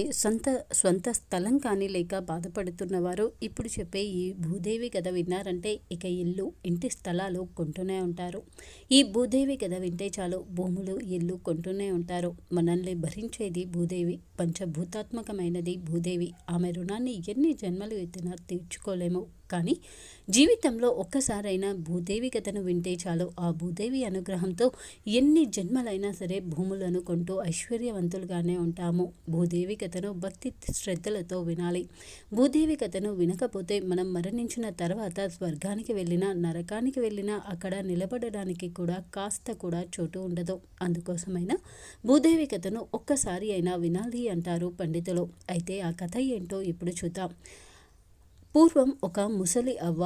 కానీ సొంత సొంత స్థలం కానీ లేక బాధపడుతున్నవారు ఇప్పుడు చెప్పే ఈ భూదేవి కథ విన్నారంటే ఇక ఇల్లు ఇంటి స్థలాలు కొంటూనే ఉంటారు. ఈ భూదేవి కథ వింటే చాలు భూములు ఇల్లు కొంటూనే ఉంటారు. మనల్ని భరించేది భూదేవి పంచభూతాత్మకమైనది భూదేవి. ఆమె రుణాన్ని ఎన్ని జన్మలు ఎత్తినా తీర్చుకోలేము. కానీ జీవితంలో ఒక్కసారైనా భూదేవి కథను వింటే చాలు. ఆ భూదేవి అనుగ్రహంతో ఎన్ని జన్మలైనా సరే భూములను కొంటూ ఐశ్వర్యవంతులుగానే ఉంటాము. భూదేవి కథను భక్తి శ్రద్ధలతో వినాలి. భూదేవి కథను వినకపోతే మనం మరణించిన తర్వాత స్వర్గానికి వెళ్ళినా నరకానికి వెళ్ళినా అక్కడ నిలబడడానికి కూడా కాస్త కూడా చోటు ఉండదు. అందుకోసమైనా భూదేవి కథను ఒక్కసారి అయినా వినాలి అంటారు పండితులు. అయితే ఆ కథ ఏంటో ఇప్పుడు చూద్దాం. పూర్వం ఒక ముసలి అవ్వ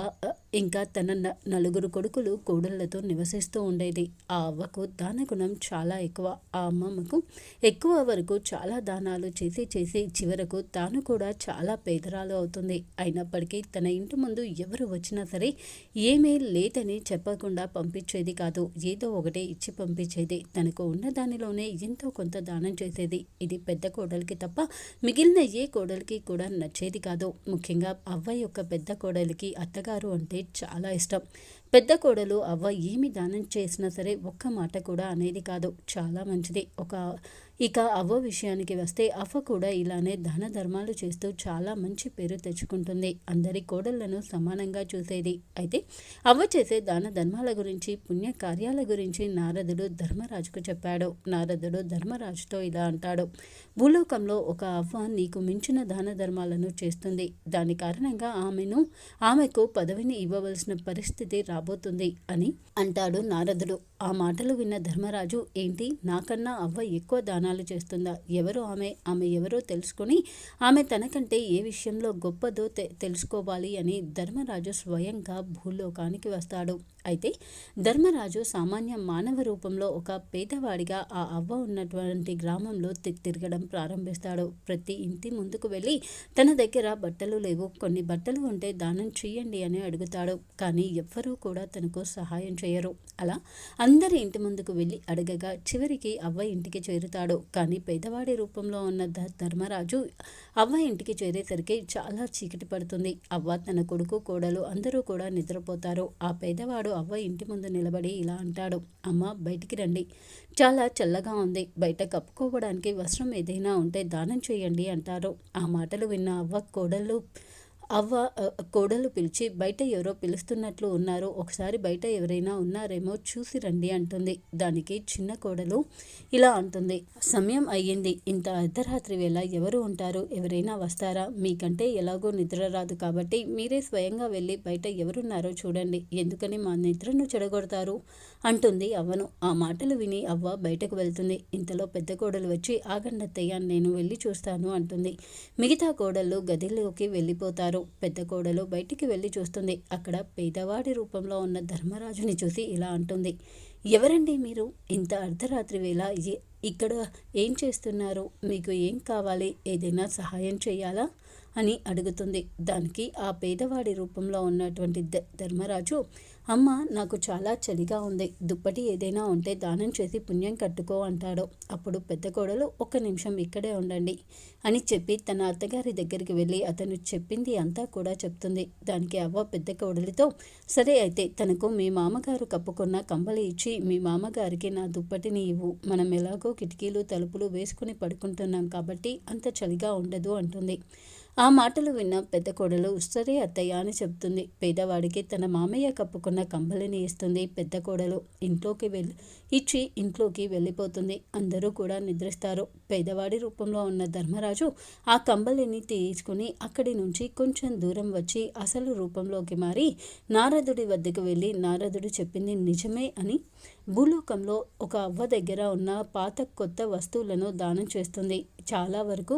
ఇంకా తన నలుగురు కొడుకులు కోడళ్ళతో నివసిస్తూ ఉండేది. ఆ అవ్వకు దాన గుణం చాలా ఎక్కువ. ఆ అమ్మమ్మకు ఎక్కువ వరకు చాలా దానాలు చేసి చేసి చివరకు తాను కూడా చాలా పేదరాలు అవుతుంది. అయినప్పటికీ తన ఇంటి ముందు ఎవరు వచ్చినా సరే ఏమీ లేదని చెప్పకుండా పంపించేది కాదు. ఏదో ఒకటి ఇచ్చి పంపించేది. తనకు ఉన్న దానిలోనే ఎంతో కొంత దానం చేసేది. ఇది పెద్ద కోడలికి తప్ప మిగిలిన ఏ కోడలికి కూడా నచ్చేది కాదు. ముఖ్యంగా అవ్వ యొక్క పెద్ద కోడలికి అత్తగారు అంటే చాలా ఇష్టం. పెద్ద కోడలు అవ్వ ఏమి దానం చేసినా సరే ఒక్క మాట కూడా అనేది కాదు. చాలా మంచిది. ఒక ఇక అవ్వ విషయానికి వస్తే అవ్వ కూడా ఇలానే దాన ధర్మాలు చేస్తూ చాలా మంచి పేరు తెచ్చుకుంటుంది. అందరి కోడళ్ళను సమానంగా చూసేది. అయితే అవ్వ చేసే దాన ధర్మాల గురించి పుణ్య కార్యాల గురించి నారదుడు ధర్మరాజుకు చెప్పాడు. నారదుడు ధర్మరాజుతో ఇలా అంటాడు. భూలోకంలో ఒక అవ్వ నీకు మించిన దాన ధర్మాలను చేస్తుంది. దాని కారణంగా ఆమెను ఆమెకు పదవిని ఇవ్వవలసిన పరిస్థితి రాబోతుంది అని అంటాడు నారదుడు. ఆ మాటలు విన్న ధర్మరాజు ఏంటి? నాకన్నా అవ్వ ఎక్కువ దానాలు చేస్తుందా? ఎవరు ఆమె? ఆమె ఎవరో తెలుసుకొని ఆమె తనకంటే ఏ విషయంలో గొప్పదో తె తెలుసుకోవాలి అని ధర్మరాజు స్వయంగా భూలోకానికి వస్తాడు. అయితే ధర్మరాజు సామాన్య మానవ రూపంలో ఒక పేదవాడిగా ఆ అవ్వ ఉన్నటువంటి గ్రామంలో తిరగడం ప్రారంభిస్తాడు. ప్రతి ఇంటి ముందుకు వెళ్ళి తన దగ్గర బట్టలు లేవు. కొన్ని బట్టలు ఉంటే దానం చెయ్యండి అని అడుగుతాడు. కానీ ఎవ్వరూ కూడా తనకు సహాయం చేయరు అలా అందరి ఇంటి ముందుకు వెళ్ళి అడగగా చివరికి అవ్వ ఇంటికి చేరుతాడు. కానీ పేదవాడి రూపంలో ఉన్న ధర్మరాజు అవ్వ ఇంటికి చేరేసరికి చాలా చీకటి పడుతుంది. అవ్వ తన కొడుకు కోడలు అందరూ కూడా నిద్రపోతారు. ఆ పేదవాడు అవ్వ ఇంటి ముందు నిలబడి ఇలా అంటాడు. అమ్మ బయటికి రండి. చాలా చల్లగా ఉంది. బయట కప్పుకోవడానికి వస్త్రం ఏదైనా ఉంటే దానం చేయండి అంటారు. ఆ మాటలు విన్న అవ్వ కోడళ్ళు అవ్వ కోడలు పిలిచి బయట ఎవరో పిలుస్తున్నట్లు ఉన్నారు ఒకసారి బయట ఎవరైనా ఉన్నారేమో చూసి రండి అంటుంది. దానికి చిన్న కోడలు ఇలా అంటుంది. సమయం అయ్యింది. ఇంత అర్ధరాత్రి వేళ ఎవరు ఉంటారు? ఎవరైనా వస్తారా? మీకంటే ఎలాగో నిద్ర రాదు కాబట్టి మీరే స్వయంగా వెళ్ళి బయట ఎవరున్నారో చూడండి. ఎందుకని మా నిద్రను చెడగొడతారు? అంటుంది అవ్వను. ఆ మాటలు విని అవ్వ బయటకు వెళ్తుంది. ఇంతలో పెద్ద కోడలు వచ్చి ఆగండత్తయ్య నేను వెళ్ళి చూస్తాను అంటుంది. మిగతా కోడళ్ళు గదిలోకి వెళ్ళిపోతారు. పెద్ద కోడలు బయటికి వెళ్ళి చూస్తుంది. అక్కడ పేదవాడి రూపంలో ఉన్న ధర్మరాజుని చూసి ఇలా అంటుంది. ఎవరండి మీరు? ఇంత అర్ధరాత్రి వేళ ఇక్కడ ఏం చేస్తున్నారు? మీకు ఏం కావాలి? ఏదైనా సహాయం చేయాలా? అని అడుగుతుంది. దానికి ఆ పేదవాడి రూపంలో ఉన్నటువంటి ధర్మరాజు అమ్మ నాకు చాలా చలిగా ఉంది. దుప్పటి ఏదైనా ఉంటే దానం చేసి పుణ్యం కట్టుకో అంటాడు. అప్పుడు పెద్ద కోడలు ఒక్క నిమిషం ఇక్కడే ఉండండి అని చెప్పి తన అత్తగారి దగ్గరికి వెళ్ళి అతను చెప్పింది అంతా కూడా చెప్తుంది. దానికి అవ్వ పెద్ద కోడలితో సరే అయితే తనకు మీ మామగారు కప్పుకున్న కంబలి ఇచ్చి మీ మామగారికి నా దుప్పటిని ఇవ్వు. మనం ఎలాగో కిటికీలు తలుపులు వేసుకుని పడుకుంటున్నాం కాబట్టి అంత చలిగా ఉండదు అంటుంది. ఆ మాటలు విన్న పెద్ద కోడలు సరే అత్తయ్య అని చెప్తుంది. పేదవాడికి తన మామయ్య కప్పుకున్న కంబలిని ఇస్తుంది పెద్ద కోడలు. ఇంట్లోకి వెళ్ళి ఇచ్చి ఇంట్లోకి వెళ్ళిపోతుంది. అందరూ కూడా నిద్రిస్తారు. పేదవాడి రూపంలో ఉన్న ధర్మరాజు ఆ కంబలిని తీసుకుని అక్కడి నుంచి కొంచెం దూరం వచ్చి అసలు రూపంలోకి మారి నారదుడి వద్దకు వెళ్ళి నారదుడు చెప్పింది నిజమే అని భూలోకంలో ఒక అవ్వ దగ్గర ఉన్న పాత కొత్త వస్తువులను దానం చేస్తుంది. చాలా వరకు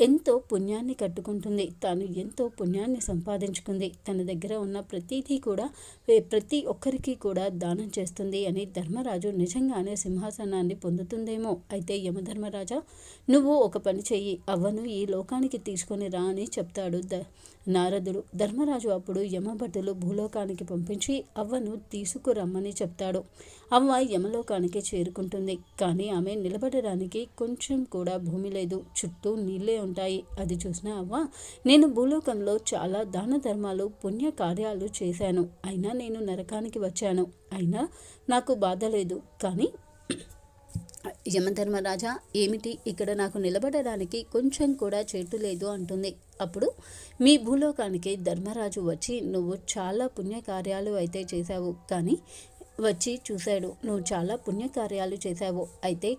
ఎంతో పుణ్యాన్ని కట్టుకుంటుంది. తాను ఎంతో పుణ్యాన్ని సంపాదించుకుంది. తన దగ్గర ఉన్న ప్రతిదీ కూడా ప్రతి ఒక్కరికి కూడా దానం చేస్తుంది అని ధర్మరాజు నిజంగానే సింహాసనాన్ని పొందుతుందేమో. అయితే యమధర్మరాజా నువ్వు ఒక పని చెయ్యి అవ్వను ఈ లోకానికి తీసుకొని రా అని చెప్తాడు ద నారదుడు. ధర్మరాజు అప్పుడు యమభటులు భూలోకానికి పంపించి అవ్వను తీసుకురమ్మని చెప్తాడు. అవ్వ యమలోకానికి చేరుకుంటుంది కానీ ఆమె నిలబడడానికి కొంచెం కూడా భూమి లేదు చుట్టూ నీళ్ళే ఉంటాయి. అది చూసిన అవ్వ నేను భూలోకంలో చాలా దాన ధర్మాలు పుణ్య కార్యాలు చేశాను అయినా నేను నరకానికి వచ్చాను. అయినా నాకు బాధ లేదు. కానీ యమధర్మరాజా ఏమిటి ఇక్కడ నాకు నిలబడడానికి కొంచెం కూడా చెట్టు లేదు అంటుంది. అప్పుడు మీ భూలోకానికి ధర్మరాజు వచ్చి నువ్వు చాలా పుణ్యకార్యాలు అయితే చేశావు. కానీ వచ్చి చూశాడు. నువ్వు చాలా పుణ్యకార్యాలు చేశావు. అయితే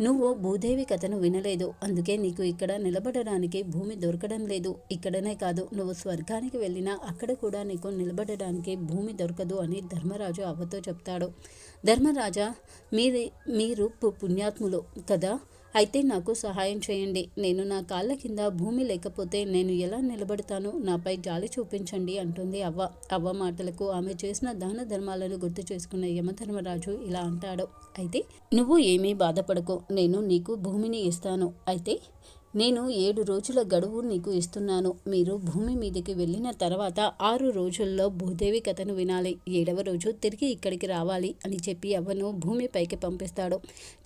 నువ్వు భూదేవి కథను వినలేదు. అందుకే నీకు ఇక్కడ నిలబడడానికి భూమి దొరకడం లేదు. ఇక్కడనే కాదు నువ్వు స్వర్గానికి వెళ్ళినా అక్కడ కూడా నీకు నిలబడడానికి భూమి దొరకదు అని ధర్మరాజు అవ్వతో చెప్తాడు. ధర్మరాజా మీది మీరు పుణ్యాత్ములు కదా? అయితే నాకు సహాయం చేయండి. నేను నా కాళ్ళ కింద భూమి లేకపోతే నేను ఎలా నిలబడతాను? నాపై జాలి చూపించండి అంటుంది అవ్వ. అవ్వ మాటలకు ఆమె చేసిన దాన ధర్మాలను గుర్తు చేసుకున్న యమధర్మరాజు ఇలా అంటాడు. అయితే నువ్వు ఏమీ బాధపడకు. నేను నీకు భూమిని ఇస్తాను. అయితే నేను ఏడు రోజుల గడువు నీకు ఇస్తున్నాను. మీరు భూమి మీదకి వెళ్ళిన తర్వాత ఆరు రోజుల్లో భూదేవి కథను వినాలి. ఏడవ రోజు తిరిగి ఇక్కడికి రావాలి అని చెప్పి అవ్వను భూమిపైకి పంపిస్తాడు.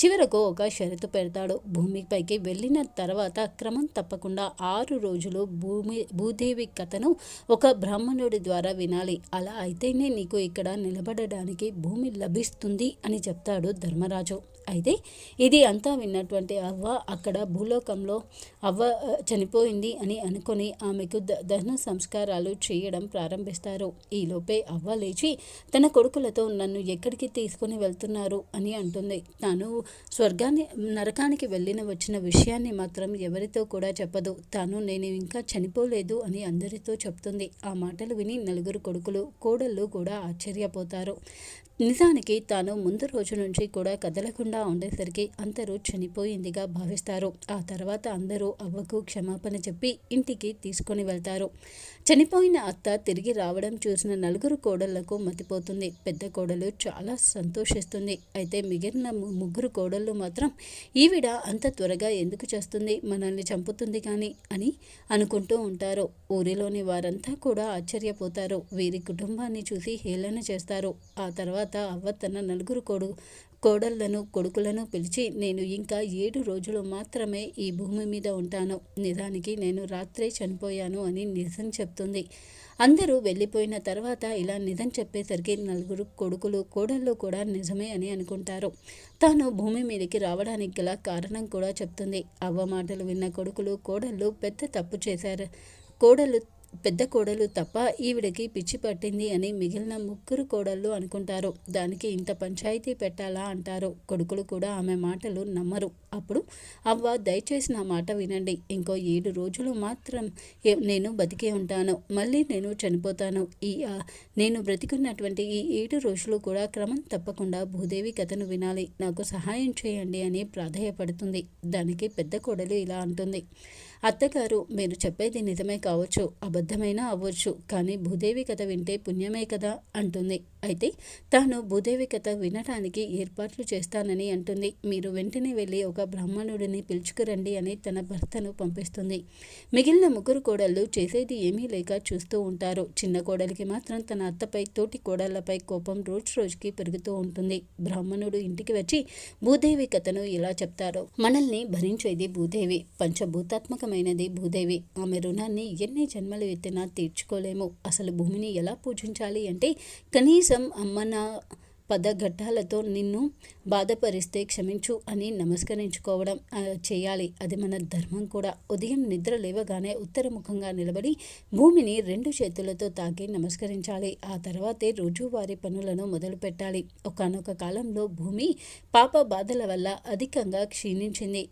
చివరకు ఒక షరతు పెడతాడు. భూమిపైకి వెళ్ళిన తర్వాత క్రమం తప్పకుండా ఆరు రోజులు భూమి భూదేవి కథను ఒక బ్రాహ్మణుడి ద్వారా వినాలి. అలా అయితేనే నీకు ఇక్కడ నిలబడడానికి భూమి లభిస్తుంది అని చెప్తాడు ధర్మరాజు. అయితే ఇది అంతా విన్నటువంటి అవ్వ అక్కడ భూలోకంలో అవ్వ చనిపోయింది అని అనుకొని ఆమెకు దహన సంస్కారాలు చేయడం ప్రారంభిస్తారు. ఈలోపే అవ్వ లేచి తన కొడుకులతో నన్ను ఎక్కడికి తీసుకుని వెళ్తున్నారు అని అంటుంది. తాను స్వర్గాన్ని నరకానికి వెళ్ళిన వచ్చిన విషయాన్ని మాత్రం ఎవరితో కూడా చెప్పదు. తాను నేను ఇంకా చనిపోలేదు అని అందరితో చెప్తుంది. ఆ మాటలు విని నలుగురు కొడుకులు కోడళ్ళు కూడా ఆశ్చర్యపోతారు. నిజానికి తాను ముందు రోజు నుంచి కూడా కదలకుండా ఉండేసరికి అందరూ చనిపోయిందిగా భావిస్తారు. ఆ తర్వాత అందరూ అవ్వకు క్షమాపణ చెప్పి ఇంటికి తీసుకొని వెళ్తారు. చనిపోయిన అత్త తిరిగి రావడం చూసిన నలుగురు కోడళ్ళకు మతిపోతుంది. పెద్ద కోడలు చాలా సంతోషిస్తుంది. అయితే మిగిలిన ముగ్గురు కోడళ్ళు మాత్రం ఈవిడ అంత త్వరగా ఎందుకు చేస్తుంది? మనల్ని చంపుతుంది కానీ అని అనుకుంటూ ఉంటారు. ఊరిలోని వారంతా కూడా ఆశ్చర్యపోతారు. వీరి కుటుంబాన్ని చూసి హేళన చేస్తారు. ఆ తర్వాత అవ్వ తన నలుగురు కోడు కోడళ్ళను కొడుకులను పిలిచి నేను ఇంకా ఏడు రోజులు మాత్రమే ఈ భూమి మీద ఉంటాను. నిజానికి నేను రాత్రే చనిపోయాను అని నిజం చెప్తుంది. అందరూ వెళ్ళిపోయిన తర్వాత ఇలా నిజం చెప్పేసరికి నలుగురు కొడుకులు కోడళ్ళు కూడా నిజమే అని అనుకుంటారు. తాను భూమి మీదకి రావడానికి గల కారణం కూడా చెప్తుంది. అవ్వ మాటలు విన్న కొడుకులు కోడళ్ళు పెద్ద తప్పు చేశారు. కోడలు పెద్ద కోడలు తప్ప ఈవిడకి పిచ్చి పట్టింది అని మిగిలిన ముగ్గురు కోడళ్ళు అనుకుంటారు. దానికి ఇంత పంచాయతీ పెట్టాలా అంటారు. కొడుకులు కూడా ఆమె మాటలు నమ్మరు. అప్పుడు అవ్వ దయచేసి నా మాట వినండి. ఇంకో ఏడు రోజులు మాత్రం నేను బతికే ఉంటాను. మళ్ళీ నేను చనిపోతాను. ఈ నేను బ్రతికున్నటువంటి ఈ ఏడు రోజులు కూడా క్రమం తప్పకుండా భూదేవి కథను వినాలి. నాకు సహాయం చేయండి అని ప్రాధాయపడుతుంది. దానికి పెద్ద కోడలు ఇలా అంటుంది. అత్తగారు మీరు చెప్పేది నిజమే కావచ్చు అబద్ధమైనా అవ్వచ్చు కానీ భూదేవి కథ వింటే పుణ్యమే కదా అంటుంది. అయితే తాను భూదేవి కథ వినడానికి ఏర్పాట్లు చేస్తానని అంటుంది. మీరు వెంటనే వెళ్ళి ఒక బ్రాహ్మణుడిని పిలుచుకురండి అని తన భర్తను పంపిస్తుంది. మిగిలిన ముగ్గురు కోడళ్ళు చేసేది ఏమీ లేక చూస్తూ ఉంటారు. చిన్న కోడలికి మాత్రం తన అత్తపై తోటి కోడళ్ళపై కోపం రోజు రోజుకి పెరుగుతూ ఉంటుంది. బ్రాహ్మణుడు ఇంటికి వచ్చి భూదేవి కథను ఇలా చెప్తారు మనల్ని భరించేది భూదేవి. పంచభూతాత్మక పవిత్రమైనది భూదేవి. ఆమె రుణాన్ని ఎన్ని జన్మలు ఎత్తినా తీర్చుకోలేము. అసలు భూమిని ఎలా పూజించాలి అంటే కనీసం అమ్మన పదఘట్టాలతో నిన్ను బాధపరిస్తే క్షమించు అని నమస్కరించుకోవడం చేయాలి. అది మన ధర్మం కూడా. ఉదయం నిద్ర లేవగానే ఉత్తరముఖంగా నిలబడి భూమిని రెండు చేతులతో తాకి నమస్కరించాలి. ఆ తర్వాతే రోజువారి పనులను మొదలు పెట్టాలి. ఒకనొక కాలంలో భూమి పాప బాధల వల్ల అధికంగా క్షీణించింది.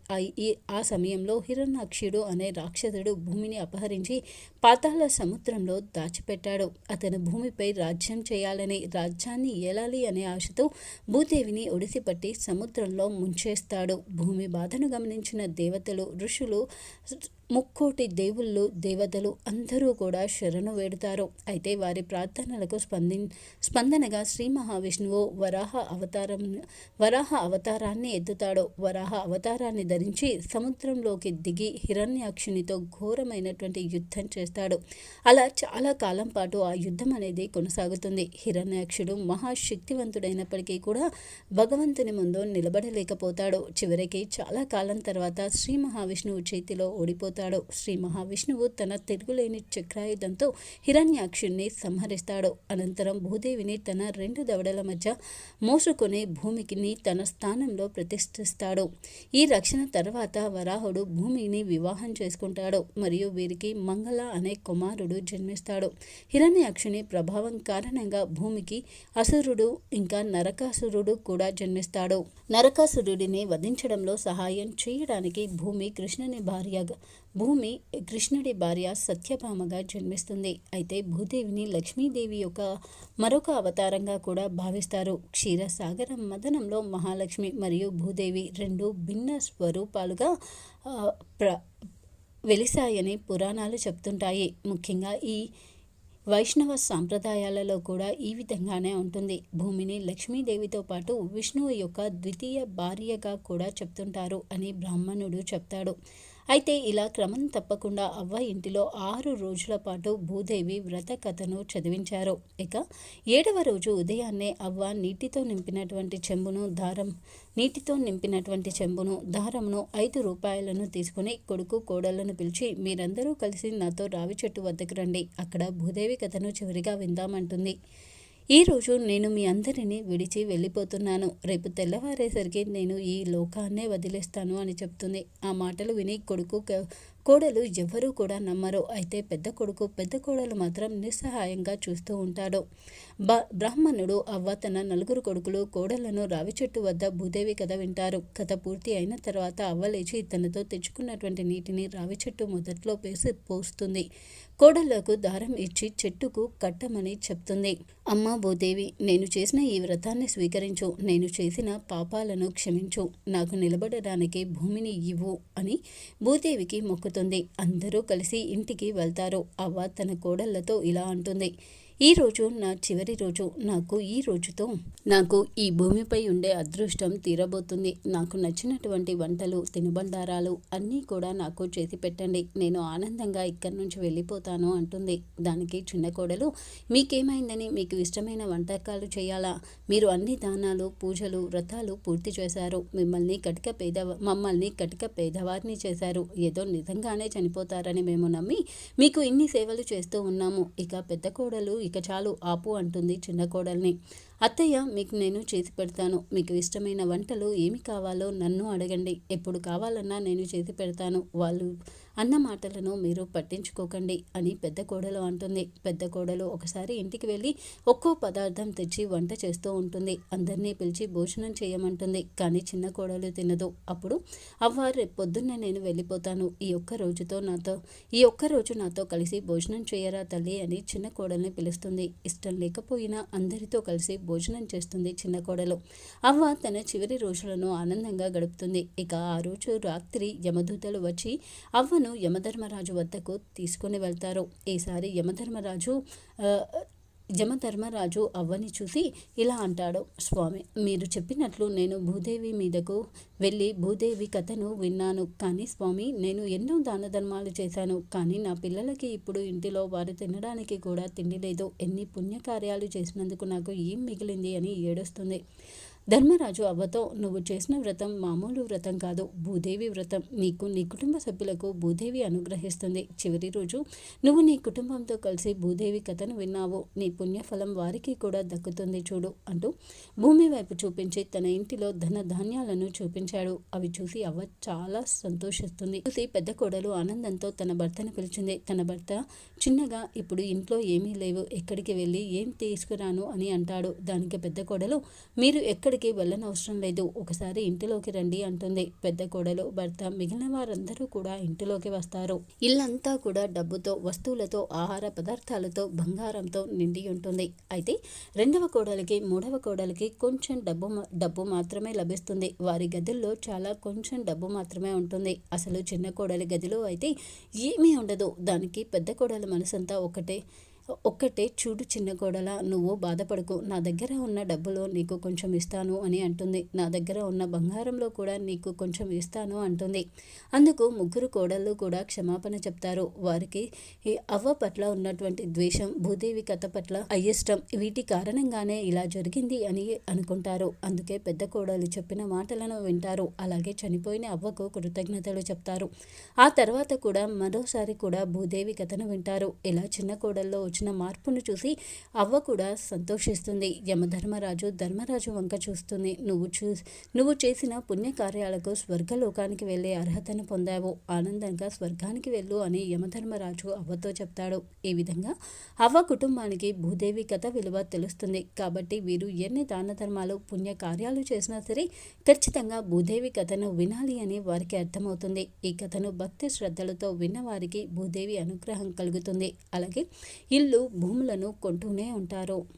ఆ సమయంలో హిరణాక్షుడు అనే రాక్షసుడు భూమిని అపహరించి పాతాళ సముద్రంలో దాచిపెట్టాడు. అతను భూమిపై రాజ్యం చేయాలని రాజ్యాన్ని ఏలాలి అనే ఆశతో భూదేవిని ఒడిసిపట్టి సముద్రంలో ముంచేస్తాడు. భూమి బాధను గమనించిన దేవతలు ఋషులు ముక్కోటి దేవుళ్ళు దేవతలు అందరూ కూడా శరణు వేడుతారు. అయితే వారి ప్రార్థనలకు స్పంది స్పందనగా శ్రీ మహావిష్ణువు వరాహ అవతారం వరాహ అవతారాన్ని ఎత్తుతాడు. వరాహ అవతారాన్ని ధరించి సముద్రంలోకి దిగి హిరణ్యాక్షునితో ఘోరమైనటువంటి యుద్ధం చేస్తాడు. అలా చాలా కాలం పాటు ఆ యుద్ధం అనేది కొనసాగుతుంది. హిరణ్యాక్షుడు మహాశక్తివంతుడైనప్పటికీ కూడా భగవంతుని ముందు నిలబడలేకపోతాడు. చివరికి చాలా కాలం తర్వాత శ్రీ మహావిష్ణువు చేతిలో ఓడిపోతాడు. అవుతాడు శ్రీ మహావిష్ణువు తన తిరుగులేని చక్రాయుధంతో హిరణ్యాక్షుణ్ణి సంహరిస్తాడు. అనంతరం భూదేవిని తన రెండు దవడల మధ్య మోసుకొని భూమికిని తన స్థానంలో ప్రతిష్ఠిస్తాడు. ఈ రక్షణ తర్వాత వరాహుడు భూమిని వివాహం చేసుకుంటాడు మరియు వీరికి మంగళ అనే కుమారుడు జన్మిస్తాడు. హిరణ్యాక్షుని ప్రభావం కారణంగా భూమికి అసురుడు ఇంకా నరకాసురుడు కూడా జన్మిస్తాడు. నరకాసురుడిని వధించడంలో సహాయం చేయడానికి భూమి కృష్ణుని భార్యగా భూమి కృష్ణుడి భార్య సత్యభామగా జన్మిస్తుంది. అయితే భూదేవిని లక్ష్మీదేవి యొక్క మరొక అవతారంగా కూడా భావిస్తారు. క్షీరసాగర మదనంలో మహాలక్ష్మి మరియు భూదేవి రెండు భిన్న స్వరూపాలుగా ప్ర వెలిసాయని పురాణాలు చెప్తుంటాయి. ముఖ్యంగా ఈ వైష్ణవ సాంప్రదాయాలలో కూడా ఈ విధంగానే ఉంటుంది. భూమిని లక్ష్మీదేవితో పాటు విష్ణువు యొక్క ద్వితీయ భార్యగా కూడా చెప్తుంటారు అని బ్రాహ్మణుడు చెప్తాడు. అయితే ఇలా క్రమం తప్పకుండా అవ్వ ఇంటిలో ఆరు రోజుల పాటు భూదేవి వ్రత కథను చదివించారు. ఇక ఏడవ రోజు ఉదయాన్నే అవ్వ నీటితో నింపినటువంటి చెంబును దారం నీటితో నింపినటువంటి చెంబును దారమును ఐదు రూపాయలను తీసుకుని కొడుకు కోడళ్ళను పిలిచి మీరందరూ కలిసి నాతో రావి చెట్టు వద్దకు రండి. అక్కడ భూదేవి కథను చివరిగా విందామంటుంది. ఈరోజు నేను మీ అందరినీ విడిచి వెళ్ళిపోతున్నాను. రేపు తెల్లవారేసరికి నేను ఈ లోకాన్నే వదిలేస్తాను అని చెప్తుంది. ఆ మాటలు విని కొడుకు కోడలు ఎవ్వరూ కూడా నమ్మరు. అయితే పెద్ద కొడుకు పెద్ద కోడలు మాత్రం నిస్సహాయంగా చూస్తూ ఉంటాడు. బ బ్రాహ్మణుడు అవ్వ తన నలుగురు కొడుకులు కోడలను రావి చెట్టు వద్ద భూదేవి కథ వింటారు. కథ పూర్తి అయిన తర్వాత అవ్వ లేచి తనతో తెచ్చుకున్నటువంటి నీటిని రావి చెట్టు మొదట్లో పేసి పోస్తుంది. కోడళ్ళకు దారం ఇచ్చి చెట్టుకు కట్టమని చెప్తుంది. అమ్మ భూదేవి నేను చేసిన ఈ వ్రతాన్ని స్వీకరించు. నేను చేసిన పాపాలను క్షమించు. నాకు నిలబడడానికి భూమిని ఇవ్వు అని భూదేవికి అవుతుంది అందరూ కలిసి ఇంటికి వెళ్తారు. అవ్వ తన కోడళ్ళతో ఇలా అంటుంది. ఈరోజు నా చివరి రోజు. నాకు ఈ రోజుతో నాకు ఈ భూమిపై ఉండే అదృష్టం తీరబోతుంది. నాకు నచ్చినటువంటి వంటలు తినుబండారాలు అన్నీ కూడా నాకు చేసి పెట్టండి. నేను ఆనందంగా ఇక్కడి నుంచి వెళ్ళిపోతాను అంటుంది. దానికి చిన్న కోడలు మీకేమైందని? మీకు ఇష్టమైన వంటకాలు చేయాలా? మీరు అన్ని దానాలు పూజలు వ్రతాలు పూర్తి చేశారు. మిమ్మల్ని కటిక పేద మమ్మల్ని కటిక పేదవారిని చేశారు. ఏదో నిజంగానే చనిపోతారని మేము నమ్మి మీకు ఇన్ని సేవలు చేస్తూ ఉన్నాము. ఇక పెద్ద కోడలు ఇక చాలు ఆపు అంటుంది చిన్న కోడల్ని. అత్తయ్య మీకు నేను చేసి పెడతాను. మీకు ఇష్టమైన వంటలు ఏమి కావాలో నన్ను అడగండి. ఎప్పుడు కావాలన్నా నేను చేసి పెడతాను. వాళ్ళు అన్న మాటలను మీరు పట్టించుకోకండి అని పెద్ద కోడలు అంటుంది. పెద్ద కోడలు ఒకసారి ఇంటికి వెళ్ళి ఒక్కో పదార్థం తెచ్చి వంట చేస్తూ ఉంటుంది. అందరినీ పిలిచి భోజనం చేయమంటుంది. కానీ చిన్న కోడలు తినదు. అప్పుడు అవ్వ రేపు పొద్దున్నే నేను వెళ్ళిపోతాను. ఈ ఒక్క రోజుతో నాతో ఈ ఒక్క రోజు నాతో కలిసి భోజనం చేయరా తల్లి అని చిన్న కోడల్ని పిలుస్తుంది. ఇష్టం లేకపోయినా అందరితో కలిసి భోజనం చేస్తుంది చిన్న కోడలు. అవ్వ తన చివరి రోజులను ఆనందంగా గడుపుతుంది. ఇక ఆ రోజు రాత్రి యమదూతలు వచ్చి అవ్వను యమధర్మరాజు వద్దకు తీసుకుని వెళ్తారు. ఈసారి యమధర్మరాజు జమధర్మరాజు అవ్వని చూసి ఇలా అంటాడు స్వామి మీరు చెప్పినట్లు నేను భూదేవి మీదకు వెళ్ళి భూదేవి కథను విన్నాను. కానీ స్వామి నేను ఎన్నో దాన ధర్మాలు చేశాను. కానీ నా పిల్లలకి ఇప్పుడు ఇంటిలో వారు తినడానికి కూడా తిండి లేదు. ఎన్ని పుణ్యకార్యాలు చేసినందుకు నాకు ఏం మిగిలింది అని ఏడుస్తుంది. ధర్మరాజు అవ్వతో నువ్వు చేసిన వ్రతం మామూలు వ్రతం కాదు. భూదేవి వ్రతం నీకు నీ కుటుంబ సభ్యులకు భూదేవి అనుగ్రహిస్తుంది. చివరి రోజు నువ్వు నీ కుటుంబంతో కలిసి భూదేవి కథను విన్నావు. నీ పుణ్యఫలం వారికి కూడా దక్కుతుంది చూడు అంటూ భూమి వైపు చూపించి తన ఇంటిలో ధన ధాన్యాలను చూపించాడు. అవి చూసి అవ్వ చాలా సంతోషిస్తుంది. చూసి పెద్ద కోడలు ఆనందంతో తన భర్తను పిలిచింది. తన భర్త చిన్నగా ఇప్పుడు ఇంట్లో ఏమీ లేవు. ఎక్కడికి వెళ్ళి ఏం తీసుకురాను అని అంటాడు. దానికి పెద్ద కోడలు మీరు ఎక్కడికి ఎక్కడికి వెళ్ళనవసరం లేదు. ఒకసారి ఇంటిలోకి రండి అంటుంది పెద్ద కోడలు. భర్త మిగిలిన వారందరూ కూడా ఇంటిలోకి వస్తారు. ఇల్లంతా కూడా డబ్బుతో వస్తువులతో ఆహార పదార్థాలతో బంగారంతో నిండి ఉంటుంది. అయితే రెండవ కోడలికి మూడవ కోడలికి కొంచెం డబ్బు డబ్బు మాత్రమే లభిస్తుంది. వారి గదుల్లో చాలా కొంచెం డబ్బు మాత్రమే ఉంటుంది. అసలు చిన్న కోడలి గదిలో అయితే ఏమీ ఉండదు. దానికి పెద్ద కోడలి మనసంతా ఒకటే. ఒక్కటే చూడు చిన్న కోడల నువ్వు బాధపడకు. నా దగ్గర ఉన్న డబ్బులో నీకు కొంచెం ఇస్తాను అని అంటుంది. నా దగ్గర ఉన్న బంగారంలో కూడా నీకు కొంచెం ఇస్తాను అంటుంది. అందుకు ముగ్గురు కోడళ్ళు కూడా క్షమాపణ చెప్తారు. వారికి ఈ అవ్వ పట్ల ఉన్నటువంటి ద్వేషం భూదేవి కథ పట్ల అయిష్టం వీటి కారణంగానే ఇలా జరిగింది అని అనుకుంటారు. అందుకే పెద్ద కోడలు చెప్పిన మాటలను వింటారు. అలాగే చనిపోయిన అవ్వకు కృతజ్ఞతలు చెప్తారు. ఆ తర్వాత కూడా మరోసారి కూడా భూదేవి కథను వింటారు. ఇలా చిన్న కోడల్లో వచ్చిన మార్పును చూసి అవ్వ కూడా సంతోషిస్తుంది. యమధర్మరాజు ధర్మరాజు వంక చూస్తుంది నువ్వు చూ నువ్వు చేసిన పుణ్యకార్యాలకు స్వర్గలోకానికి వెళ్ళే అర్హతను పొందావు. ఆనందంగా స్వర్గానికి వెళ్ళు అని యమధర్మరాజు అవ్వతో చెప్తాడు. ఈ విధంగా అవ్వ కుటుంబానికి భూదేవి కథ విలువ తెలుస్తుంది. కాబట్టి వీరు ఎన్ని దాన ధర్మాలు పుణ్య కార్యాలు చేసినా సరే ఖచ్చితంగా భూదేవి కథను వినాలి అని వారికి అర్థమవుతుంది. ఈ కథను భక్తి శ్రద్ధలతో విన్నవారికి భూదేవి అనుగ్రహం కలుగుతుంది. అలాగే వీళ్ళు భూములను కొంటూనే ఉంటారు.